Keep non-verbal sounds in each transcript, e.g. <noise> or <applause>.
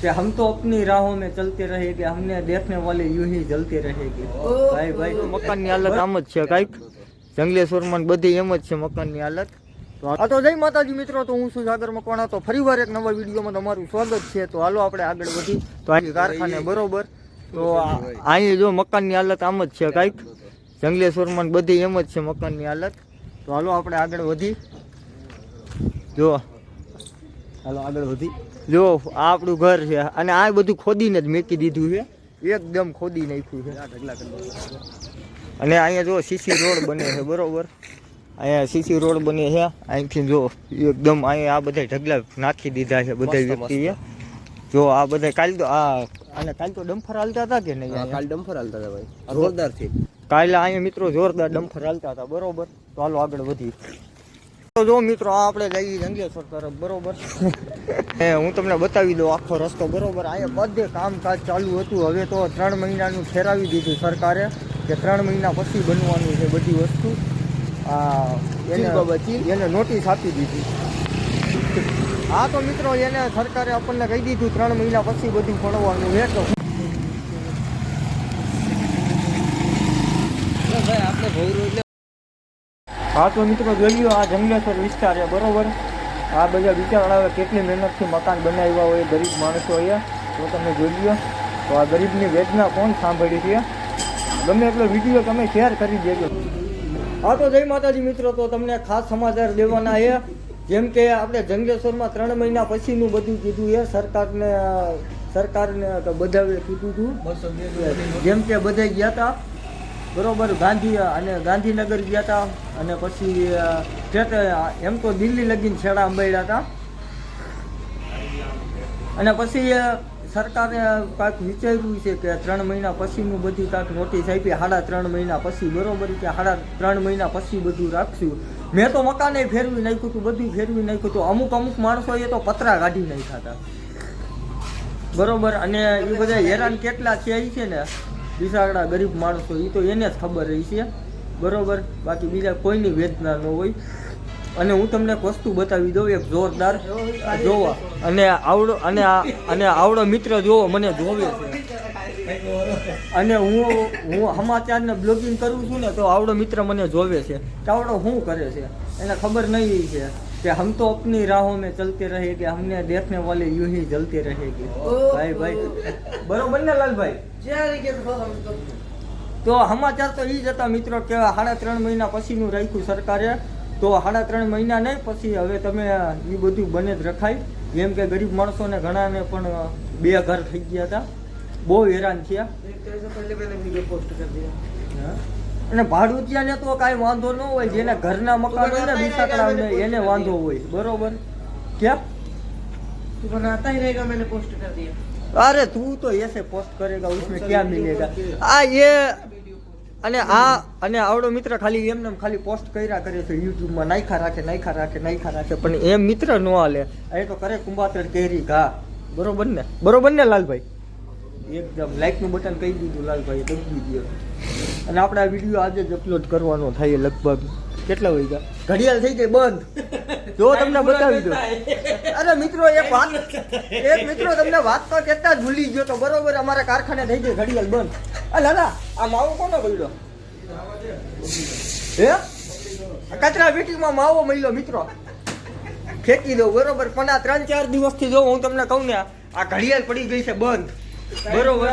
कि हम तो अपनी राहों में चलते रहेंगे हमने देखने वाले यूं ही जलते रहेंगे ભાઈ ભાઈ મકાનની હાલત આમ જ છે કાંઈક જંગલેશ્વરમાં બધી એમ જ છે મકાનની હાલત તો આ તો જય માતાજી મિત્રો તો હું છું સાગર મકવાણા તો ફરીવાર એક નવા વિડીયોમાં તમારું સ્વાગત છે તો હાલો આપણે આગળ વધી તો અહીં કારખાને બરોબર તો આ- અહીં જો મકાનની હાલત આમ જ છે કાંઈક જંગલેશ્વરમાં બધી એમ જ છે મકાનની હાલત તો હાલો આપણે આગળ વધી જો હાલો આગળ વધી. જો આપણું ઘર છે. અને આ બધું ખોદીને જ મેકી દીધું છે. એકદમ ખોદી નાખ્યું છે. અને અહીંયા જો સીસી રોડ બને છે બરોબર? અહીંયા સીસી રોડ બને છે. અહીંથી જો એકદમ અહીંયા આ બધા ઢગલા નાખી દીધા છે બધા વ્યક્તિએ. જો આ બધા કાલ તો આ અને કાલ તો ડમ્ફર હાલતા હતા કે નહીં? કાલ ડમ્ફર હાલતા હતા ભાઈ. જોરદારથી કાલે અહીંયા મિત્રો જોરદાર ડમ્ફર હાલતા હતા બરોબર? તો હાલો આગળ વધી. તો જો મિત્રો આપણે જઈએ જંગલેશ્વર તરફ બરોબર? <laughs> એ હું તમને બતાવી દઉં આખો રસ્તો બરોબર? અહીંયા બધે કામકાજ ચાલુ હતું. હવે તો ત્રણ મહિનાનું ઠેરાવી દીધું સરકારે કે ત્રણ મહિના પછી બનવાનું છે બધી વસ્તુ. એને એને નોટિસ આપી દીધી. હા તો મિત્રો એને સરકારે આપણને કહી દીધું ત્રણ મહિના પછી બધું ભણવાનું. છે તો? ભાઈ આપણે ભવરો હા, તો મિત્રો જોઈ લો આ જંગલેશ્વર વિસ્તાર છે, બરોબર? આ બધા વિચારવાળા કેટલી મહેનતથી મકાન બનાવ્યા હોય ગરીબ માણસો અહીંયા. તો તમે જોઈ લો તો આ ગરીબની વેદના કોણ સાંભળી છે? ગમે એટલો વીડિયો તમે શેર કરી દેજો. હા, તો જય માતાજી મિત્રો, તો તમને ખાસ સમાચાર દેવાના છે. જેમ કે આપણે જંગેશ્વરમાં ત્રણ મહિના પછીનું બધું કીધું છે, સરકારને સરકારને તો બધાએ કીધું હતું. જેમ કે બધા ગયા હતા બરોબર, ગાંધી અને ગાંધીનગર ગયા હતા અને પછી એમ તો દિલ્હી લગીને છેડા અંબાડ્યા હતા અને પછી સરકારે કાંઈક વિચાર્યું છે કે ત્રણ મહિના પછીનું બધું કાંઈક નોટિસ આપી, સાડા ત્રણ મહિના પછી, બરોબર કે સાડા ત્રણ મહિના પછી બધું રાખશું. મેં તો મકાને ફેરવી નાખ્યું હતું બધું ફેરવી નાખ્યું હતું અમુક અમુક માણસોએ તો પતરા કાઢી નાખ્યા હતા બરોબર, અને એ બધા હેરાન કેટલા છે એ છે ને? બિસાગડા ગરીબ માણસો એ તો એને જ ખબર રહી છે. બરોબર? બાકી બીજા કોઈની વેદના ન હોય. અને હું તમને એક વસ્તુ બતાવી દઉં, એક જોરદાર. જોવા. અને આવડો, અને અને આવડો મિત્ર જોવો, મને જોવે છે. અને હું હું સમાચારને બ્લોગિંગ કરું છું ને, તો આવડો મિત્ર મને જોવે છે. તો આવડો શું કરે છે? એને ખબર નહીં છે. કે હમ તો अपनी राहों में चलते रहेंगे हमने देखने वाले यूं ही जलते रहेंगे ભાઈ ભાઈ બરોબર ને લાલભાઈ તો સમાચાર તો એ જ હતા મિત્રો કે સાડા ત્રણ મહિના પછીનું રાખ્યું સરકારે તો સાડા ત્રણ મહિના નહીં પછી હવે તમે એ બધું બને જ રખાય જેમ કે ગરીબ માણસોને ઘણાને પણ બે ઘર થઈ ગયા હતા બહુ હેરાન થયા અને ભાડુતિયાને તો કાંઈ વાંધો ન હોય, જેના ઘરના મકાન હોય ને વિસાકડા એને વાંધો હોય. બરોબર? ક્યાં? બનાતા હી રહેગા મેને પોસ્ટ કર અરે, તું તો એસે પોસ્ટ કરેગા, ઉસમે ક્યા મિલેગા? આ એ અને આ અને આવડો મિત્ર ખાલી એમને ખાલી પોસ્ટ કર્યા કરે છે, યુટ્યુબમાં નાખા રાખે નાખા રાખે નાખા રાખે, પણ એમ મિત્ર ન હાલે. એ તો કરે, કુંભાતર કેરી ઘા બરોબર ને? બરોબર ને, લાલભાઈ? એકદમ લાઈકનું બટન કહી દીધું લાલભાઈ દબી દો અને આપણે આ વીડિયો આજે જ અપલોડ કરવાનો થાય લગભગ. કેટલા વાગ્યા? ઘડિયાળ થઈ ગઈ બંધ. જો તમને બતાવી દો અરે મિત્રો એક વાત એક મિત્રો તમને વાત તો કહેતા જ ભૂલી ગયો તો બરોબર અમારા કારખાને થઈ ગઈ ઘડિયાળ બંધ. અ દાદા આ માવો કોનો મળ્યો? હે? કચરા પેટીમાં માવો મળ્યો મિત્રો. ફેંકી દઉં બરોબર? પણ આ ત્રણ ચાર દિવસથી જો હું તમને કહું ને આ ઘડિયાળ પડી ગઈ છે બંધ. બરોબર.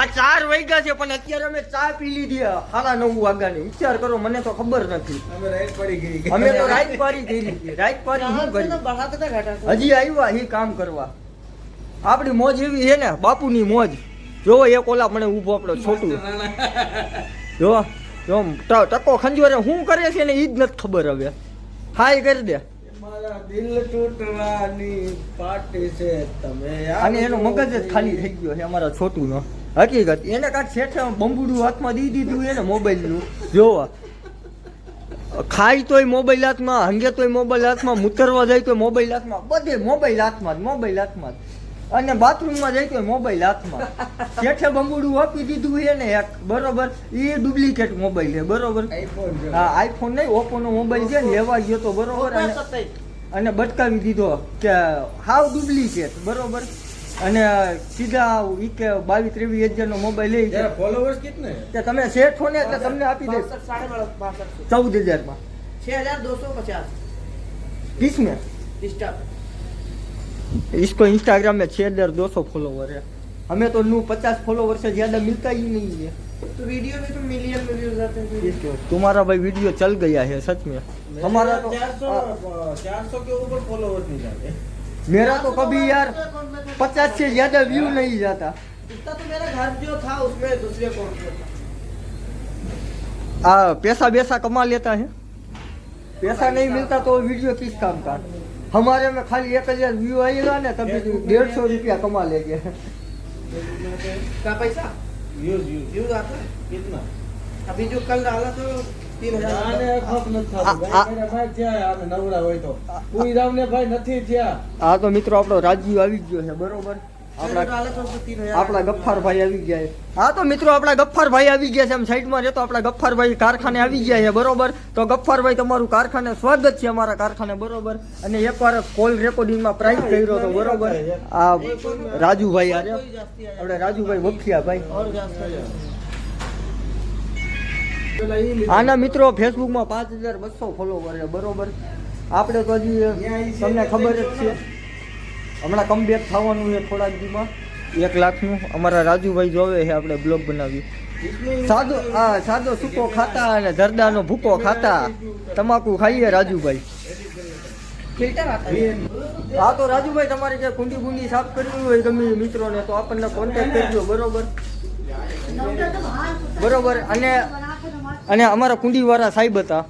આ ચાર વાગ્યા છે પણ અત્યારે અમે ચા પી લીધી સાડા નવ વાગ્યાની. વિચાર કરો મને તો ખબર નથી. અમે તો રાત પારી કરી રાત પારી શું કરી હજી આવ્યા એ કામ કરવા. આપણી મોજ એવી છે ને બાપુની મોજ. જો એક ઓલા મને ઊભો આપણો છોટું. જો જો ટકો ખંજોરે શું કરે છે ને એ જ નથી ખબર હવે. હા એ કરી દે. દિલ તૂટવાની પાર્ટી છે તમે અને એનો મગજ જ ખાલી થઈ ગયો છે અમારા છોટુનો. હકીકત એને કાંઈક શેઠે બંબુડું હાથમાં દી દીધું એને મોબાઈલનું. જોવા. ખાય તોય મોબાઈલ હાથમાં હંગે તોય મોબાઈલ હાથમાં મુતરવા જાય તોય મોબાઈલ હાથમાં. બધે મોબાઈલ હાથમાં જ મોબાઈલ હાથમાં જ. અને બાથરૂમમાં જાય તોય મોબાઈલ હાથમાં શેઠે બંબુડું આપી દીધું એને એક બરોબર? એ ડુપ્લિકેટ મોબાઈલ છે બરોબર? આઈફોન છે. હા આઈફોન નહીં ઓપ્પોનો મોબાઈલ છે ને લેવા ગયો તો બરોબર. અને અને બટકાવી દીધો કે હાવ ડુપ્લિકેટ બરોબર અને સીધા ઈ કે બાવીસ ત્રેવીસ હજારનો મોબાઈલ લઈ तेरा જાય फॉलोवर्स कितने हैं તે તમે શેઠ છો ને એટલે તમને આપી દે बासठ साढ़े बारह बासठ सौ ચૌદ હજારમાં छह हजार दो सौ पचास किस में इंस्टा इसको इंस्टाग्राम में छह हजार दो सौ फॉलोवर है हमें तो नू पचास फॉलोवर से ज्यादा मिलता ही नहीं है तो वीडियो में तो मिलियन में व्यूज़ आते हैं। तुम्हारा भाई वीडियो चल गया है सच में। हमारा तो चार सौ के ऊपर फॉलोवर्स नहीं जाते। मेरा तो कभी यार पचास से ज़्यादा व्यू नहीं जाता। इतना तो मेरा घर जो था उसमें दूसरे अकाउंट पे आ पैसा वैसा कमा लेता है। पैसा नहीं मिलता तो वीडियो किस काम का? हमारे में खाली एक हज़ार व्यू आएगा ना तभी डेढ़ सौ रुपया कमा लेंगे। क्या पैसा? व्यूज व्यूज व्यूज आता है कितना अभी जो कल डाला तो तीन આને हजार ખપ નથી આ- થતું. આ- ભાઈ મેરા ભાઈ થયા આને નવરા હોય તો પૂઈરાવને ભાઈ નથી થયા આ તો મિત્રો આપણો રાજીવ આવી ગયો છે બરોબર जो આપણા ગફારભાઈ આવી ગયા છે. હા તો મિત્રો આપણા ગફ્ફારભાઈ આવી ગયા છે. આમ સાઈડમાં રહેતો આપણા ગફ્ફારભાઈ કારખાને આવી ગયા છે બરોબર? તો ગફ્ફારભાઈ તમારું કારખાને સ્વાગત છે અમારા કારખાને બરોબર? અને એકવાર કોલ રેકોર્ડિંગમાં પ્રાઇઝ કર્યો હતો બરોબર? આ રાજુભાઈ આરે આપણે રાજુભાઈ વખિયા ભાઈ. આના મિત્રો ફેસબુકમાં પાંચ હજાર બસો ફોલોવર છે બરોબર? આપણે તો હજી તમને ખબર જ છે. હમણાં કમબેક થવાનું છે થોડાક દિવસમાં એક લાખનું. અમારા રાજુભાઈ જોવે છે આપણે બ્લોગ બનાવ્યું. સાદો હા સાદો સૂકો ખાતા અને જરદાનો ભૂકો ખાતા. તમાકુ ખાઈએ રાજુભાઈ. હા તો રાજુભાઈ તમારે જે કુંડી ગુંડી સાફ કરવી હોય ગમે મિત્રોને તો આપણને કોન્ટેક્ટ કરજો બરોબર? બરોબર અને અને અમારા કુંડીવાળા સાહેબ હતા.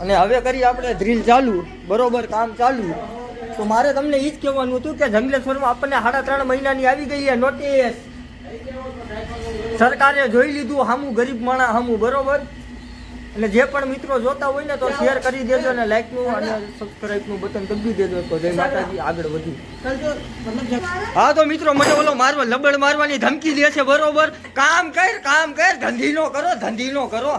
અને હવે કરી આપણે ડ્રીલ ચાલુ, બરોબર કામ ચાલુ. તો મારે તમને એ જ કહેવાનું હતું કે જંગલેશ્વરમાં આપણને સાડા ત્રણ મહિનાની આવી ગઈ છે નોટિસ સરકારે જોઈ લીધું, હામું ગરીબ માણા હામું, બરોબર? અને જે પણ મિત્રો જોતા હોય ને તો શેર કરી દેજો અને લાઈકનું અને સબસ્ક્રાઈબનું બટન દબાવી દેજો તો જય માતાજી, આગળ વધુ હા, તો મિત્રો, મને ઓલો મારવા, લબડ મારવાની ધમકી દે છે, બરોબર? કામ કર કામ કર, ધંધી નો કરો, ધંધી નો કરો.